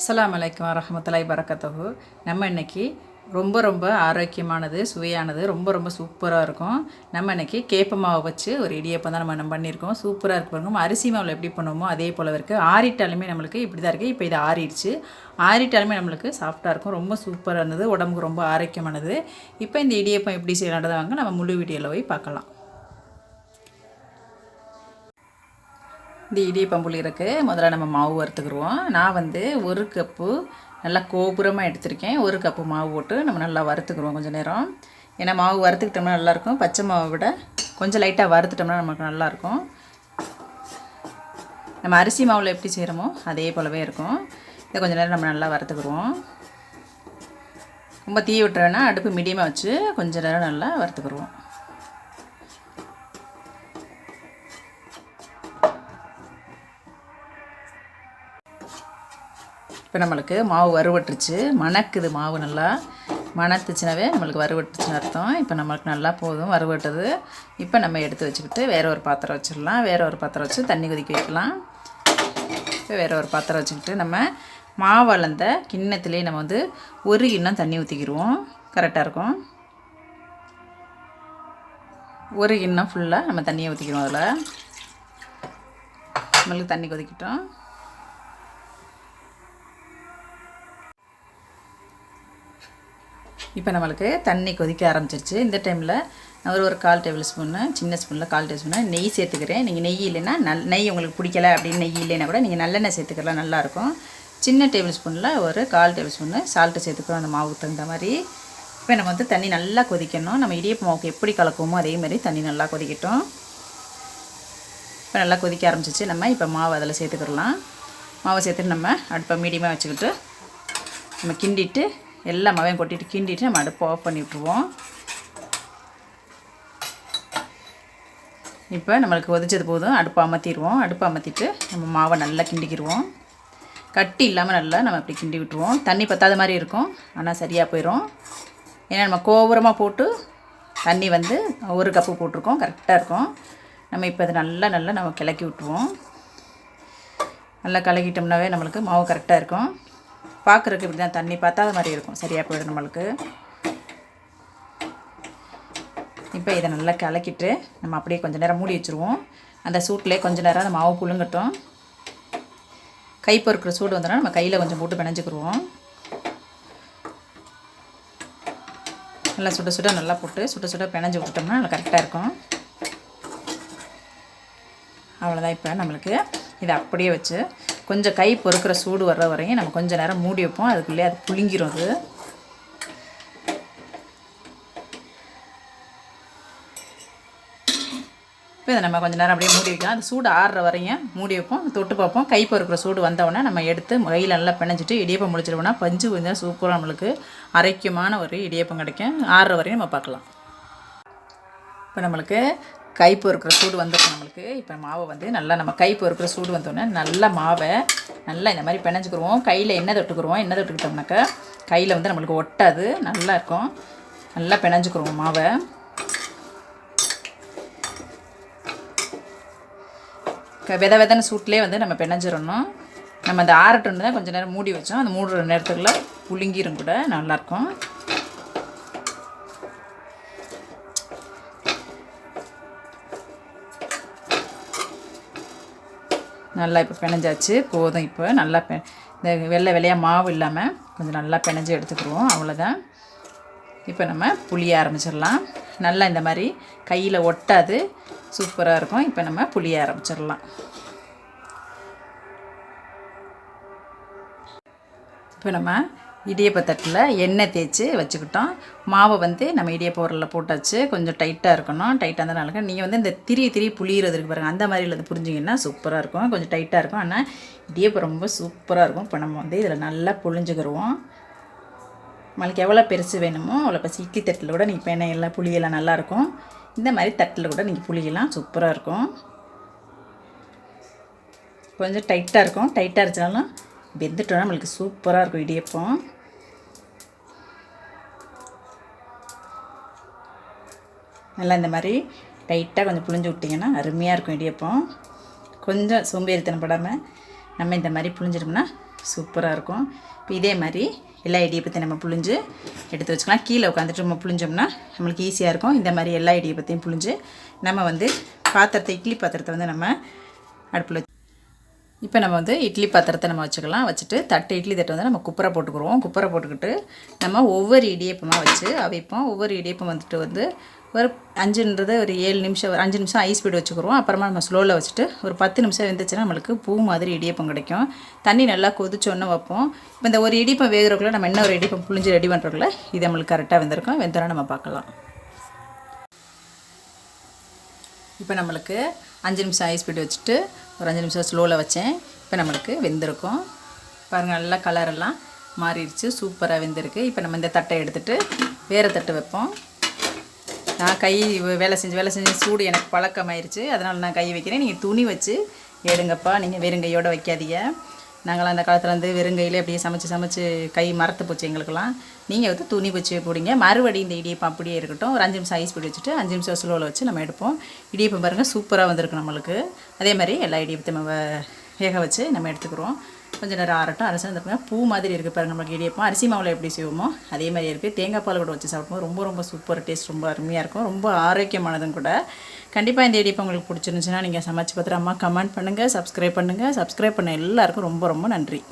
அஸ்லாம் வலைக்கம் வரமத்துலாய் பறக்கத்தகு நம்ம இன்றைக்கி ரொம்ப ரொம்ப ஆரோக்கியமானது சுவையானது ரொம்ப ரொம்ப சூப்பராக இருக்கும். நம்ம இன்றைக்கி கேப்ப மாவை வச்சு ஒரு இடியப்பம் தான் நம்ம நம்ம பண்ணியிருக்கோம். சூப்பராக இருக்கு பாருங்க. அரிசி மாவில் எப்படி பண்ணுவோமோ அதே போல் இருக்குது ஆறிட்டாலுமே நம்மளுக்கு இப்படி தான் இருக்குது இப்போ இது ஆறிடுச்சு. ஆறிட்டாலுமே நம்மளுக்கு சாஃப்டாக இருக்கும். ரொம்ப சூப்பராக இருந்தது. உடம்புக்கு ரொம்ப ஆரோக்கியமானது. இப்போ இந்த இடியப்பம் எப்படி செய்யலான்றதை வாங்க. நம்ம முழு வீடியோவில் போய் பார்க்கலாம். இந்த இடியப்பம் புளி இருக்குது முதல்ல நம்ம மாவு வறுத்துக்குருவோம். நான் வந்து ஒரு கப்பு நல்லா கோபுரமாக எடுத்திருக்கேன். ஒரு கப்பு மாவு போட்டு நம்ம நல்லா வறுத்துக்குருவோம் கொஞ்சம் நேரம். ஏன்னா மாவு வறுத்துக்கிட்டோம்னா நல்லாயிருக்கும் பச்சை மாவை விட கொஞ்சம் லைட்டாக வறுத்துட்டோம்னா நமக்கு நல்லாயிருக்கும் நம்ம அரிசி மாவில் எப்படி செய்கிறோமோ அதே போலவே இருக்கும். இதை கொஞ்சம் நேரம் நம்ம நல்லா வறுத்துக்குருவோம். ரொம்ப தீ விட்டுற அடுப்பு மீடியமாக வச்சு கொஞ்சம் நேரம் நல்லா வறுத்துக்குருவோம். இப்போ நம்மளுக்கு மாவு வறுவட்டுருச்சு. மணக்குது மாவு நல்லா. மணத்துச்சுனாவே நம்மளுக்கு வறுவட்டுச்சுன்னு அர்த்தம். இப்போ நம்மளுக்கு நல்லா போதும் வறுவட்டுது. இப்போ நம்ம எடுத்து வச்சுக்கிட்டு வேற ஒரு பாத்திரம் வச்சிடலாம். வேற ஒரு பாத்திரம் வச்சு தண்ணி கொதிக்க வைக்கலாம். இப்போ வேற ஒரு பாத்திரம் வச்சுக்கிட்டு நம்ம மாவு அளந்த கிண்ணத்துலேயே நம்ம வந்து ஒரு கிண்ணம் தண்ணி ஊற்றிக்கிடுவோம் கரெக்டாக இருக்கும். ஒரு கிண்ணம் ஃபுல்லாக நம்ம தண்ணியை ஊற்றிக்கிறோம் அதில். நம்மளுக்கு தண்ணி கொதிக்கிட்டோம். இப்போ நம்மளுக்கு தண்ணி கொதிக்க ஆரம்பிச்சிருச்சு. இந்த டைமில் ஒரு ஒரு கால் டேபிள் ஸ்பூனு சின்ன ஸ்பூனில் கால் டேபிள் ஸ்பூன்னு நெய் சேர்த்துக்கிறேன். நீங்கள் நெய் இல்லைன்னா நல் நெய் உங்களுக்கு பிடிக்கல அப்படின்னு நெய் இல்லைன்னா கூட நீங்கள் நல்லெண்ணெய் சேர்த்துக்கலாம் நல்லாயிருக்கும். சின்ன டேபிள் ஸ்பூனில் ஒரு கால் டேபிள் ஸ்பூன்னு சால்ட்டு சேர்த்துக்கிறோம். அந்த மாவுக்கு தகுந்த மாதிரி. இப்போ நம்ம வந்து தண்ணி நல்லா கொதிக்கணும். நம்ம இடியப்ப மாவுக்கு எப்படி கலக்குவோமோ அதே மாதிரி தண்ணி நல்லா கொதிக்கட்டும். இப்போ நல்லா கொதிக்க ஆரம்பிச்சிச்சு நம்ம இப்போ மாவு அதில் சேர்த்துக்கிடலாம் மாவை சேர்த்துட்டு நம்ம அடுப்பை மீடியமாக வச்சுக்கிட்டு நம்ம கிண்டிட்டு எல்லா மாவையும் கொட்டிட்டு கிண்டிட்டு நம்ம அடுப்பை ஆஃப் பண்ணி விட்ருவோம் இப்போ நம்மளுக்கு கொதிச்சது போதும். அடுப்பை அமர்த்திடுவோம் அடுப்பை அமர்த்திட்டு நம்ம மாவை நல்லா கிண்டிக்கிடுவோம் கட்டி இல்லாமல் நல்லா நம்ம இப்படி கிண்டி விட்டுருவோம். தண்ணி பத்தாத மாதிரி இருக்கும். ஆனால் சரியாக போயிடும் ஏன்னா நம்ம கோபுரமாக போட்டு தண்ணி வந்து ஒரு கப்பு போட்டிருக்கோம். கரெக்டாக இருக்கும். நம்ம இப்போ அதை நல்லா நல்லா நம்ம கிளக்கி விட்டுருவோம். நல்லா கலக்கிட்டோம்னாவே நம்மளுக்கு மாவு கரெக்டாக இருக்கும். பார்க்குறதுக்கு இப்படி தான் தண்ணி பத்தாத மாதிரி இருக்கும். சரியாக போயிடும் நம்மளுக்கு. இப்போ இதை நல்லா கலக்கிட்டு நம்ம அப்படியே கொஞ்சம் நேரம் மூடி வச்சுருவோம். அந்த சூட்லேயே கொஞ்சம் நேரம் அந்த மாவு புழுங்கட்டும். கை பொறுக்கிற சூடு வந்தோன்னா நம்ம கையில் கொஞ்சம் போட்டு பிணைஞ்சிக்கிடுவோம் நல்லா சுட சுட நல்லா போட்டு சுட சுட பிணைஞ்சி விட்டுட்டோம்னா நல்லா கரெக்டாக இருக்கும். அவ்வளோதான் இப்போ நம்மளுக்கு இதை அப்படியே வச்சு கொஞ்சம் கை பொறுக்கிற சூடு வர்ற வரையும் நம்ம கொஞ்சம் நேரம் மூடி வைப்போம். அதுக்குள்ளேயே அது புளிங்கிரும் அது. இப்போ இதை நம்ம கொஞ்சம் நேரம் அப்படியே மூடி வைக்கலாம். அது சூடு ஆறுற வரையும் மூடி வைப்போம். தொட்டு பார்ப்போம். கை பொறுக்கிற சூடு வந்தவுடனே நம்ம எடுத்து கையில் நல்லா பிணைஞ்சிட்டு இடியப்பம் முடிச்சிருவோம்னா பஞ்சு கொஞ்சம் சூப்பராக நம்மளுக்கு அரைக்குமான ஒரு இடியப்பம் கிடைக்கும். ஆறுற வரையும் நம்ம பார்க்கலாம். இப்போ நம்மளுக்கு கை பொறுக்கிற சூடு வந்துடும் நம்மளுக்கு. இப்போ மாவை வந்து நல்லா நம்ம கை பொறுக்கிற சூடு வந்தோடனே நல்லா மாவை நல்லா இந்த மாதிரி பிணைஞ்சிக்கிருவோம். கையில் எண்ணெய் தொட்டுக்குருவோம். எண்ணெய் தொட்டுக்கிட்டோம்னாக்கா கையில் வந்து நம்மளுக்கு ஒட்டாது. நல்லா இருக்கும். நல்லா பிணைஞ்சிக்கிடுவோம் மாவை. வித விதன சூட்லேயே வந்து நம்ம பிணைஞ்சிடணும். நம்ம அந்த ஆறட்டுன்னு தான் கொஞ்சம் நேரம் மூடி வச்சோம். அந்த மூடுற நேரத்துக்குள்ள புழுங்கிரும் கூட நல்லாயிருக்கும் நல்லா இப்போ பிணைஞ்சாச்சு. போதும் இப்போ. நல்லா பெ இந்த வெள்ளை வெள்ளையாக மாவு இல்லாமல் கொஞ்சம் நல்லா பிணைஞ்சு எடுத்துக்கிடுவோம் அவ்வளோதான் இப்போ நம்ம புளிய ஆரம்பிச்சிடலாம். நல்லா இந்த மாதிரி கையில் ஒட்டாது. சூப்பராக இருக்கும். இப்போ நம்ம புளிய ஆரம்பிச்சிடலாம். இப்போ நம்ம இடியப்பத்தட்டில் எண்ணெய் தேய்ச்சி வச்சுக்கிட்டோம். மாவை வந்து நம்ம இடியப்ப உரலில் போட்டாச்சு. கொஞ்சம் டைட்டாக இருக்கணும். டைட்டாக இருந்தால் நல்லா நீங்கள் வந்து இந்த திரி திரி புளியறது பாருங்கள் அந்த மாதிரி உள்ளது புரிஞ்சிங்கன்னா சூப்பராக இருக்கும். கொஞ்சம் டைட்டாக இருக்கும். ஆனால் இடியப்பம் ரொம்ப சூப்பராக இருக்கும். இப்போ நம்ம வந்து இதில் நல்லா புழிஞ்சுக்கிடுவோம் நம்மளுக்கு எவ்வளோ பெருசு வேணுமோ அவ்வளோ பெருசு. இட்லி தட்டில் கூட நீங்கள் பேனை புளியெல்லாம் நல்லாயிருக்கும் இந்த மாதிரி தட்டில் கூட நீங்கள் புளியெல்லாம் சூப்பராக இருக்கும். கொஞ்சம் டைட்டாக இருக்கும். டைட்டாக இருந்துச்சாலும் வெந்துட்டோன்னா நம்மளுக்கு சூப்பராக இருக்கும் இடியப்பம். நல்லா இந்த மாதிரி டைட்டாக கொஞ்சம் புழிஞ்சு விட்டிங்கன்னா அருமையாக இருக்கும் இடியப்பம். கொஞ்சம் சோம்பேறித்தனப்படாமல் நம்ம இந்த மாதிரி புழிஞ்சிட்டோம்னா சூப்பராக இருக்கும். இப்போ இதே மாதிரி எல்லா இடியப்பத்தையும் நம்ம புளிஞ்சு எடுத்து வச்சுக்கலாம். கீழே உட்காந்துட்டு நம்ம புழிஞ்சோம்னா நம்மளுக்கு ஈஸியாக இருக்கும். இந்த மாதிரி எல்லா இடியப்பத்தையும் புழிஞ்சு நம்ம வந்து பாத்திரத்தை இட்லி பாத்திரத்தை வந்து நம்ம அடுப்பில் இப்போ நம்ம வந்து இட்லி பாத்திரத்தை நம்ம வச்சுக்கலாம். வச்சுட்டு தட்டு இட்லி தட்டை வந்து நம்ம குப்பரை போட்டுக்குருவோம் குப்பரை போட்டுக்கிட்டு நம்ம ஒவ்வொரு இடியப்பமாக வச்சு அவைப்போம். ஒவ்வொரு இடியப்பம் வந்துட்டு வந்து ஒரு அஞ்சுன்றது ஒரு ஏழு நிமிஷம் ஒரு அஞ்சு நிமிஷம் ஐஸ் ஸ்பீடு வச்சுக்கிறோம் அப்புறமா நம்ம ஸ்லோவில் வச்சுட்டு ஒரு பத்து நிமிஷம் வெந்துச்சுன்னா நம்மளுக்கு பூ மாதிரி இடியப்பம் கிடைக்கும். தண்ணி நல்லா கொதிச்சோன்னே வைப்போம். இப்போ இந்த ஒரு இடிப்பம் வேகிறக்குள்ள நம்ம என்ன ஒரு இடிப்பம் புளிஞ்சு ரெடி பண்ணுறக்குள்ள இது நம்மளுக்கு கரெக்டாக வெந்திருக்கும். வெந்தோன்னா நம்ம பார்க்கலாம். இப்போ நம்மளுக்கு அஞ்சு நிமிஷம் ஐஸ் ஸ்பீடு வச்சுட்டு ஒரு அஞ்சு நிமிஷம் ஸ்லோவில் வச்சேன். இப்போ நம்மளுக்கு வெந்திருக்கும். பாருங்கள் நல்லா கலரெல்லாம் மாறிடுச்சு. சூப்பராக வெந்திருக்கு. இப்போ நம்ம இந்த தட்டை எடுத்துகிட்டு வேறு தட்டு வைப்போம். நான் கை வேலை செஞ்சு வேலை செஞ்சு சூடு எனக்கு பழக்கமாயிருச்சு. அதனால் நான் கை வைக்கிறேன். நீங்கள் துணி வச்சு எடுங்கப்பா. நீங்கள் வெறுங்கையோடு வைக்காதீங்க. நாங்களாம் அந்த காலத்தில் வந்து வெறுங்கையிலே அப்படியே சமைச்சு சமைச்சு கை மரத்து போச்சு எங்களுக்கெல்லாம். நீங்கள் வந்து துணி வச்சு போடுங்க. மறுபடியும் இந்த இடியப்பம் அப்படியே இருக்கட்டும். ஒரு அஞ்சு நிமிஷம் ஐஸ் பிடி வச்சுட்டு அஞ்சு நிமிஷம் ஸ்லோவில் வச்சு நம்ம எடுப்போம். இடியப்பம் பாருங்கள் சூப்பராக வந்திருக்கு நம்மளுக்கு. அதே மாதிரி எல்லா இடியப்பத்தையும் நம்ம வேக வச்சு நம்ம எடுத்துக்கிறோம். கொஞ்சம் நேரம் ஆரட்டும் அரைச்சி பூ மாதிரி இருக்குது பாருங்கள் நம்மளுக்கு இடியப்பம் அரிசி மாவில் எப்படி செய்வோமோ அதே மாதிரி இருக்குது தேங்காய் பால் கூட வச்சு சாப்பிடும்போது ரொம்ப ரொம்ப சூப்பர் டேஸ்ட் ரொம்ப அருமையாக இருக்கும். ரொம்ப ஆரோக்கியமானதும் கூட. கண்டிப்பாக இந்த இடியப்பம் உங்களுக்கு பிடிச்சிருந்துச்சுன்னா நீங்கள் சமைச்சு பார்த்துட்டு அம்மா கமெண்ட் பண்ணுங்கள் சப்ஸ்கிரைப் பண்ணுங்கள் சப்ஸ்கிரைப் பண்ண எல்லாருக்கும் ரொம்ப ரொம்ப நன்றி.